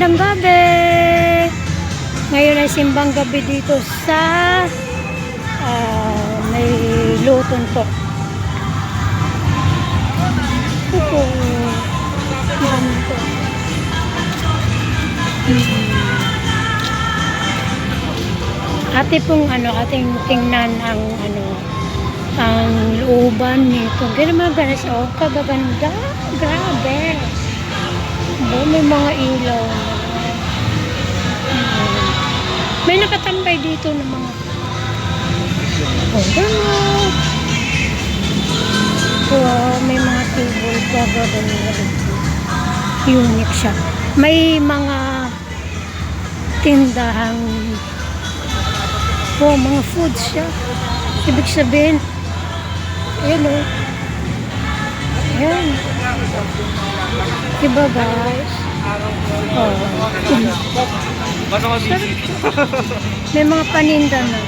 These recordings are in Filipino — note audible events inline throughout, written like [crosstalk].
Magandang gabi! Ngayon ay simbang gabi dito sa ah, may luton po. Ito. Ganito. Ate pong ano, ating tingnan ang ano, ang looban nito. Ganun mga ganas, oh, kagaganda. Grabe. Oh, may mga ilaw. May nakatambay dito ng mga Oh, gano'n. Wow, may mga table pa gaganda. Unique siya. May mga tindahang oh, mga foods siya. Ibig sabihin, ayan o. Ayan. Diba guys? Oh. Basta ko busy. May mga paninda na.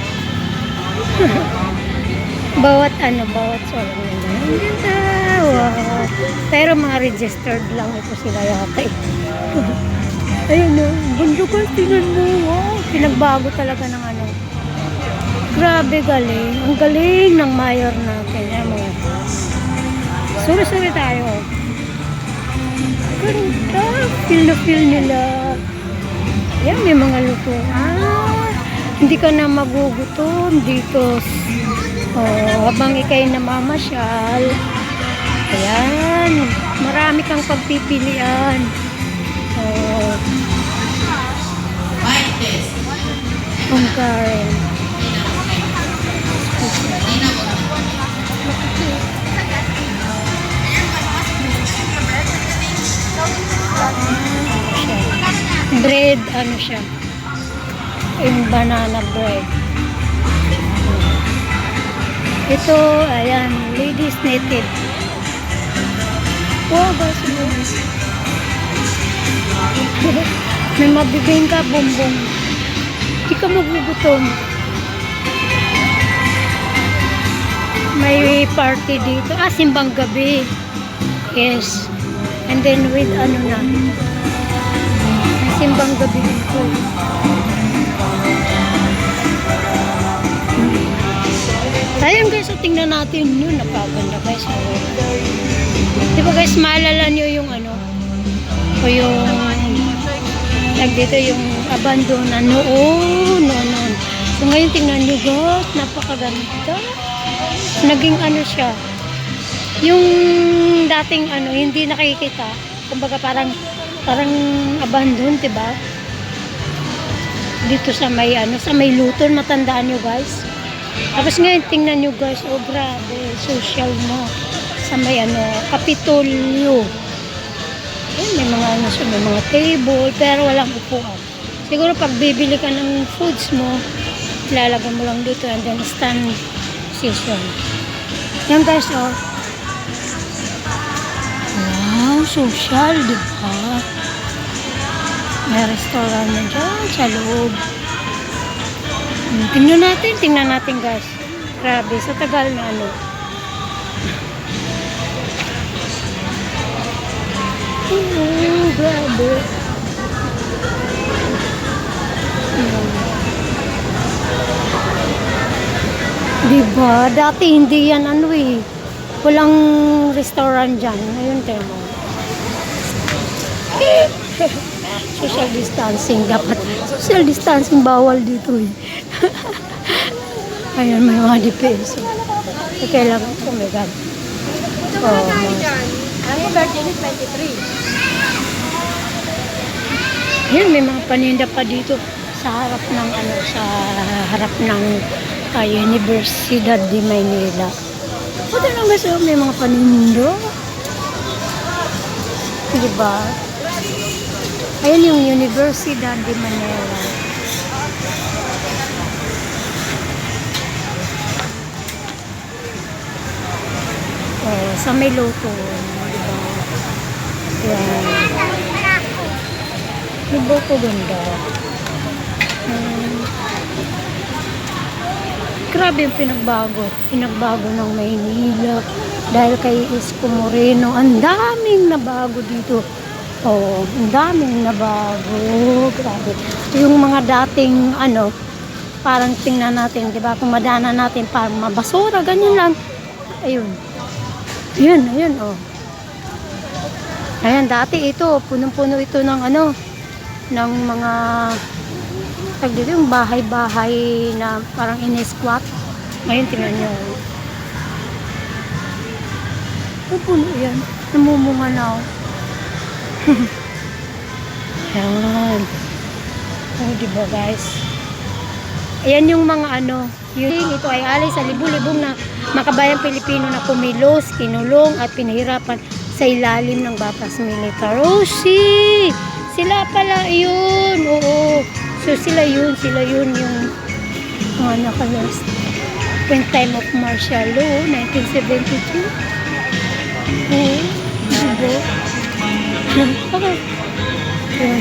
[laughs] bawat ano, bawat solo ganda. Wow. Pero mga registered lang ito sila yata eh. [laughs] Ayun o, bundok ka, tingnan mo. Wow, pinagbago talaga ng ano. Grabe galing. Ang galing ng mayor natin. Ayan mo. Suri-suri tayo. Ganda. Feel na feel nila. Yan, may mga luto. Ah, hindi ka na magugutom dito. Oh, habang ikay namamasyal. Ayan, marami kang pagpipilian. Oh. Ang Karen. Bread, ano siya? Yung banana bread. Ito, ayan, ladies native. Wow, basa mo. [laughs] May mabibing ka, bumbong. Hindi ka magugutom. May party dito. Ah, simbang gabi. Yes. And then with ano na. Simbang gabi dito. Ayun guys, so tingnan natin yun. Napaganda guys. Oh. Di ba guys, maalala nyo yung ano? O yung tag dito yung abandona noon, noon, noon. So ngayon tingnan nyo guys, napakaganda. Naging ano siya, yung dating ano, hindi nakikita. Kumbaga parang, parang abandon, di ba? Dito sa may ano, sa may luton, matandaan nyo guys. Tapos ngayon, tingnan nyo guys, oh grabe, social mo. Sa may ano, Kapitolyo. Ayun, may mga ano siya, may mga table, pero walang upuan. Siguro pag bibili ka ng foods mo, ilalagay mo lang dito and then stand season. Yan guys, oh. Wow, social, di ba? May restaurant na dyan sa loob. Hmm, Tingnan natin, tingnan natin guys. Grabe, sa tagal na ano. Oh, grabe. Diba? Dati hindi yan ano eh. Walang restaurant dyan. Ngayon, mo. [laughs] Social distancing dapat. Social distancing bawal dito eh. [laughs] Ayan, may mga DPS. Eh, kailangan ko, oh my God. Oh, mga- Ang birthday ni 23. Yan, may mga paninda pa dito sa harap ng ano, sa harap ng ah, Universidad de Maynila. Buti lang guys, oh, may mga paninda. Di ba? Ayan yung Universidad de Manila. Oh, sa may loto. Di ba? Yan. Diba ko ganda? Hmm. Grabe yung pinagbago. Pinagbago ng Maynila. Dahil kay Isko Moreno. Ang daming nabago dito. Oo, ang daming nabago. Grabe. Yung mga dating ano, parang tingnan natin, di ba? Kung madana natin parang mabasura, ganyan lang. Ayun. Ayun, ayun, oh. Ayan, dati ito, punong-puno ito ng ano, ng mga, tag dito, yung bahay-bahay na parang in-squat. Ngayon, tingnan nyo. Oh, puno yan. Namumunga na, oh. [laughs] Ayan. Oh, di ba guys? Ayan yung mga ano, yun, ito ay alay sa libu-libong na makabayang Pilipino na kumilos, kinulong at pinahirapan sa ilalim ng Batas Militar. Oh, si! Sila pala yun. Oo. So, sila yun. Sila yun yung mga nakalos. When time of martial law, 1972. Oo. Diba? Okay. Yun.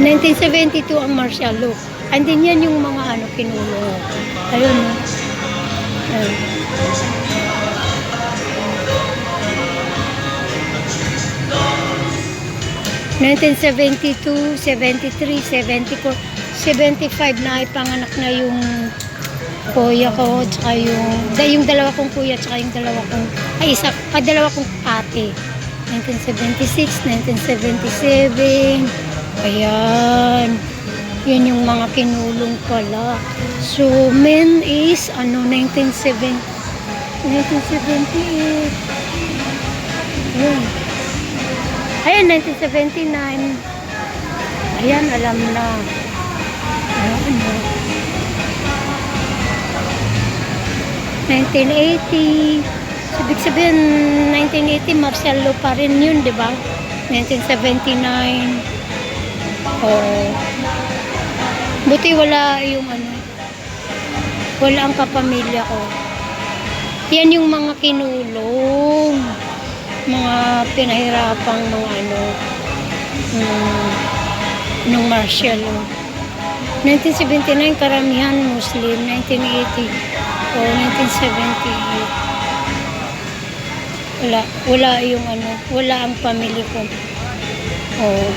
1972 ang martial law. And then yan yung mga ano, kinulong. Ayun, no? Ayun. ...1972, 73, 74, 75 na ipanganak na yung kuya ko, tsaka yung, yung dalawa kong kuya, tsaka yung dalawa kong, ay isa, ah, dalawa kong ate. 1976, 1977, ayan. Yan yung mga kinulong pala. So, men is, ano, 1970, 1978. Ayan. Ayan, 1979. Ayan, alam na. Ayan, ano. 1980. Ibig sabihin, 1980, martial law pa rin yun, di ba? 1979. Oh. Buti wala yung ano, wala ang kapamilya ko. Yan yung mga kinulong, mga pinahirapang mga ano, um, nung law. 1979, karamihan Muslim. 1980, o 1978. Wala, wala yung ano, wala ang pamilya ko. Oh.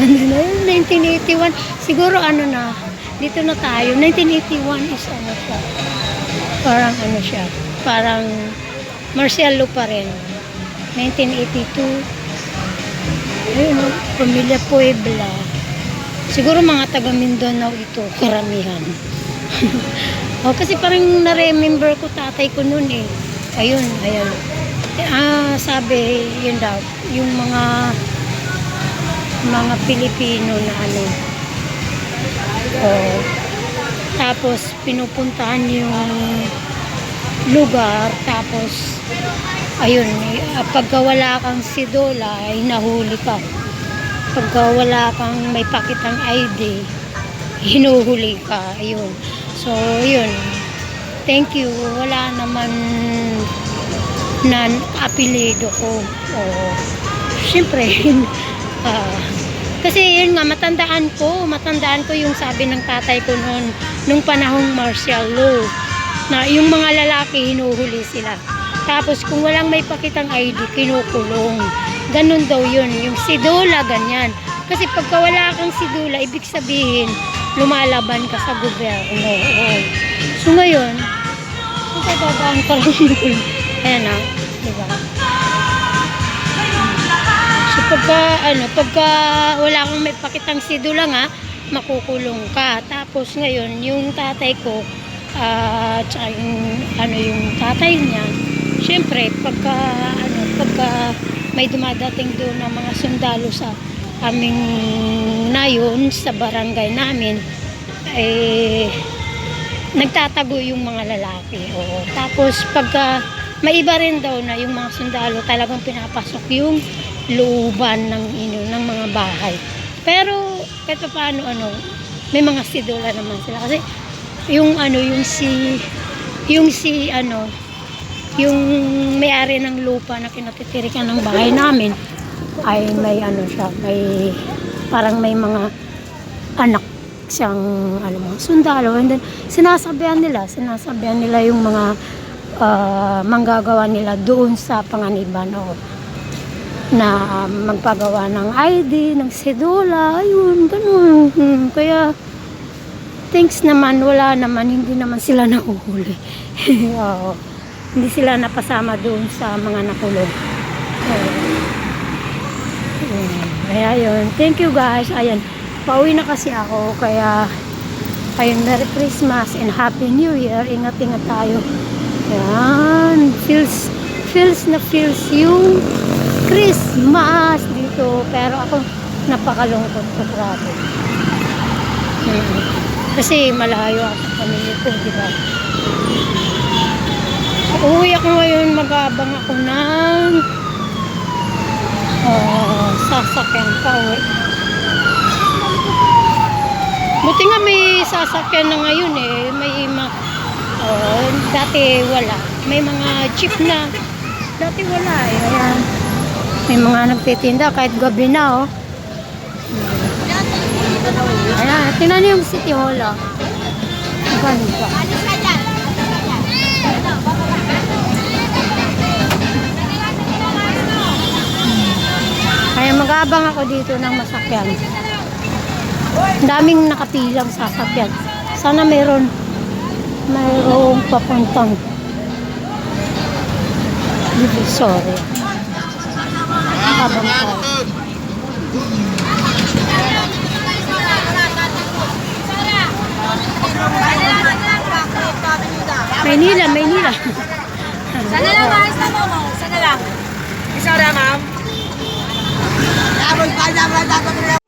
Ano na yun? 1981. Siguro ano na, dito na tayo. 1981 is ano siya. Parang ano siya. Parang martial law pa rin. 1982. Ayun, oh, pamilya Puebla. Siguro mga taga Mindanao ito, karamihan. [laughs] oh, kasi parang na-remember ko tatay ko noon eh. Ayun, ayun. Ah, sabi, yun daw, yung mga mga Pilipino na ano. Oh, tapos pinupuntahan yung lugar, tapos ayun, eh, pagka wala kang sidola, ay nahuli ka. Pagka wala kang may pakitang ID, hinuhuli ka. Ayun. So, yun. Thank you. Wala naman na apelido ko. Oo. Siyempre, [laughs] ah, kasi yun nga, matandaan ko, matandaan ko yung sabi ng tatay ko noon, nung panahong martial law, na yung mga lalaki hinuhuli sila. Tapos kung walang may pakitang ID, kinukulong. Ganun daw yun, yung sidula, ganyan. Kasi pagka wala kang sidula, ibig sabihin, lumalaban ka sa gobyerno. Oo. So ngayon, magkababaan ka lang yun. Ayan na, di ba? So pagka, ano, pagka wala kang may pakitang sidula nga, makukulong ka. Tapos ngayon, yung tatay ko, ah, tsaka yung, ano, yung tatay niya, syempre, pagka, ano, pagka may dumadating doon ng mga sundalo sa aming nayon, sa barangay namin, eh, nagtatago yung mga lalaki. Oo. Tapos pagka may iba rin daw na yung mga sundalo talagang pinapasok yung looban ng ino ng mga bahay. Pero kahit paano ano, may mga sidula naman sila kasi yung ano yung si yung si ano yung may-ari ng lupa na kinatitirikan ng bahay namin ay may ano siya, may parang may mga anak siyang ano mga sundalo and then sinasabihan nila sinasabihan nila yung mga ah, manggagawa nila doon sa panganiban o na magpagawa ng ID, ng sedula, ayun, ganun. Hmm, Kaya, thanks naman, wala naman, hindi naman sila nahuhuli. [laughs] Oo. Hindi sila napasama doon sa mga nakulong. Hmm, Kaya yun, thank you guys. Ayan, pauwi na kasi ako, kaya ayun, Merry Christmas and Happy New Year. Ingat-ingat tayo. Ayan, feels, feels na feels yung Christmas dito. Pero ako, napakalungkot ko, grabe. Kasi malayo ako sa pamilya ko, di ba? Uuwi ako ngayon, mag-aabang ako ng uh, sasakyan pa uwi. Buti nga may sasakyan na ngayon eh. May ma... Oh, dati wala. May mga jeep na. Dati wala eh. Ayan. May mga nagtitinda kahit gabi na oh. Hmm. Ayan, tingnan niyo yung City Hall oh. Ang Ganda. Kaya mag-aabang ako dito ng masakyan daming nakapilang sasakyan sana meron mayroong papuntang divisory habang tayo Maynila, Maynila. Sana lang, ayos na mo. Sana lang. Isang ra, ma'am. Dapat pa, dapat, dapat,